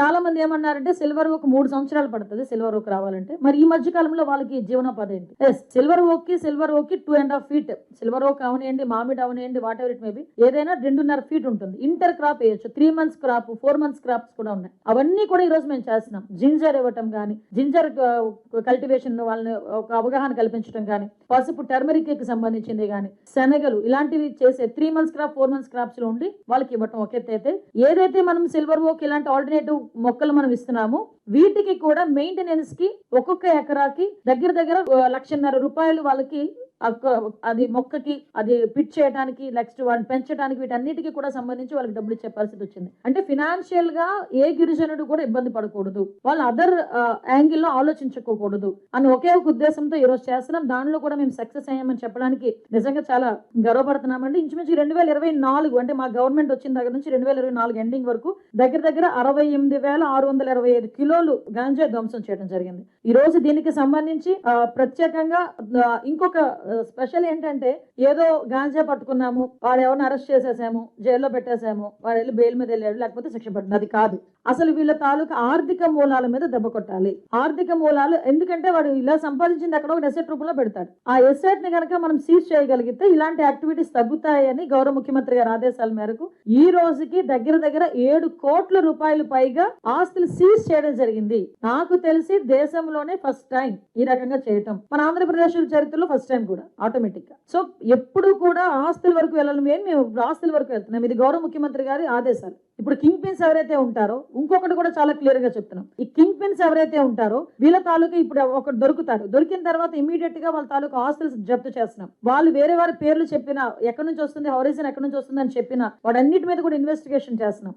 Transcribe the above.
చాలా మంది ఏమన్నారంటే సిల్వర్ ఓక్ మూడు సంవత్సరాలు పడుతుంది సిల్వర్ ఓక్ రావాలంటే. మరి ఈ మధ్య కాలంలో వాళ్ళకి జీవనోపాధి ఏంటి? ఎస్ సిల్వర్ ఓక్కి silver ఓక్కి two and half feet silver oak అవనియండి మామిడి అవనియండి వాట్ ఎవర్ ఇట్ మేబీ ఏదైనా రెండున్నర ఫీట్ ఉంటుంది. ఇంటర్ క్రాప్ వేయచ్చు. Three months crop four months crops కూడా ఉన్నాయి. అవన్నీ కూడా ఈ రోజు మేము చేస్తున్నాం. జింజర్ ఇవ్వటం కానీ జింజర్ కల్టివేషన్ వాళ్ళని ఒక అవగాహన కల్పించడం కానీ పసుపు టర్మరిక్కి సంబంధించింది కానీ శనగలు ఇలాంటివి చేసే three months crop four months క్రాప్స్లో ఉండి వాళ్ళకి ఇవ్వటం ఒక అయితే ఏదైతే మనం సిల్వర్ ఓక్ ఇలాంటి ఆల్టర్నేటివ్ మొక్కలు మనం ఇస్తున్నాము వీటికి కూడా మెయింటెనెన్స్కి ఒక్కొక్క ఎకరాకి దగ్గర దగ్గర లక్షన్నర రూపాయలు వాళ్ళకి అది మొక్కకి అది పిట్ చేయడానికి నెక్స్ట్ వాడిని పెంచడానికి వీటన్నిటికీ కూడా సంబంధించి వాళ్ళకి డబ్బులు ఇచ్చే పరిస్థితి వచ్చింది. అంటే ఫినాన్షియల్గా ఏ గిరిజనుడు కూడా ఇబ్బంది పడకూడదు. వాళ్ళు అదర్ యాంగిల్లో ఆలోచించుకోకూడదు అని ఒకే ఒక ఉద్దేశంతో ఈరోజు చేస్తున్నాం. దానిలో కూడా మేము సక్సెస్ అయ్యామని చెప్పడానికి నిజంగా చాలా గర్వపడుతున్నామండి. ఇంచుమించు రెండు వేల ఇరవై నాలుగు అంటే మా గవర్నమెంట్ వచ్చిన దగ్గర నుంచి రెండు వేల ఇరవై నాలుగు ఎండింగ్ వరకు దగ్గర దగ్గర అరవై ఎనిమిది వేల ఆరు వందల ఇరవై ఐదు కిలోలు గాంజా ధ్వంసం చేయడం జరిగింది. ఈ రోజు దీనికి సంబంధించి ప్రత్యేకంగా ఇంకొక స్పెషల్ ఏంటంటే ఏదో గాంజా పట్టుకున్నాము వాడు ఎవరిని అరెస్ట్ చేసేసాము జైల్లో పెట్టేసాము వాడు వెళ్ళి బెయిల్ మీద వెళ్ళాడు లేకపోతే శిక్ష పడింది అది కాదు. అసలు వీళ్ళ తాలూకా ఆర్థిక మూలాల మీద దెబ్బ కొట్టాలి. ఆర్థిక మూలాలు ఎందుకంటే వాడు ఇలా సంపాదించింది అక్కడ ఒక ఎసెట్ రూపంలో పెడతాడు. ఆ ఎసెట్ని కనుక మనం సీజ్ చేయగలిగితే ఇలాంటి యాక్టివిటీస్ తగ్గుతాయని గౌరవ ముఖ్యమంత్రి గారి ఆదేశాల మేరకు ఈ రోజుకి దగ్గర దగ్గర ఏడు కోట్ల రూపాయలు పైగా ఆస్తులు సీజ్ చేయడం జరిగింది. నాకు తెలిసి దేశంలోనే ఫస్ట్ టైం ఈ రకంగా చేయటం. మన ఆంధ్రప్రదేశ్ చరిత్రలో ఫస్ట్ టైం కూడా. ఆటోమేటిక్గా సో ఎప్పుడు కూడా ఆస్తుల వరకు వెళ్ళాలి మేము మేము ఆస్తుల వరకు వెళ్తున్నాం. ఇది గౌరవ ముఖ్యమంత్రి గారి ఆదేశాలు. ఇప్పుడు కింగ్ పిన్స్ ఎవరైతే ఉంటారో ఇంకొకటి కూడా చాలా క్లియర్గా చెప్తున్నాం. ఈ కింగ్ పిన్స్ ఎవరైతే ఉంటారో వీళ్ళ తాలూకా ఇప్పుడు ఒకటి దొరుకుతారు దొరికిన తర్వాత ఇమీడియట్గా వాళ్ళ తాలూకా ఆస్తులు జప్తు చేస్తున్నాం. వాళ్ళు వేరే వారి పేర్లు చెప్పినా ఎక్కడి నుంచి వస్తుంది హౌరిజన్ ఎక్కడి నుంచి వస్తుంది అని చెప్పినా వాడన్నిటి మీద కూడా ఇన్వెస్టిగేషన్ చేస్తున్నాం.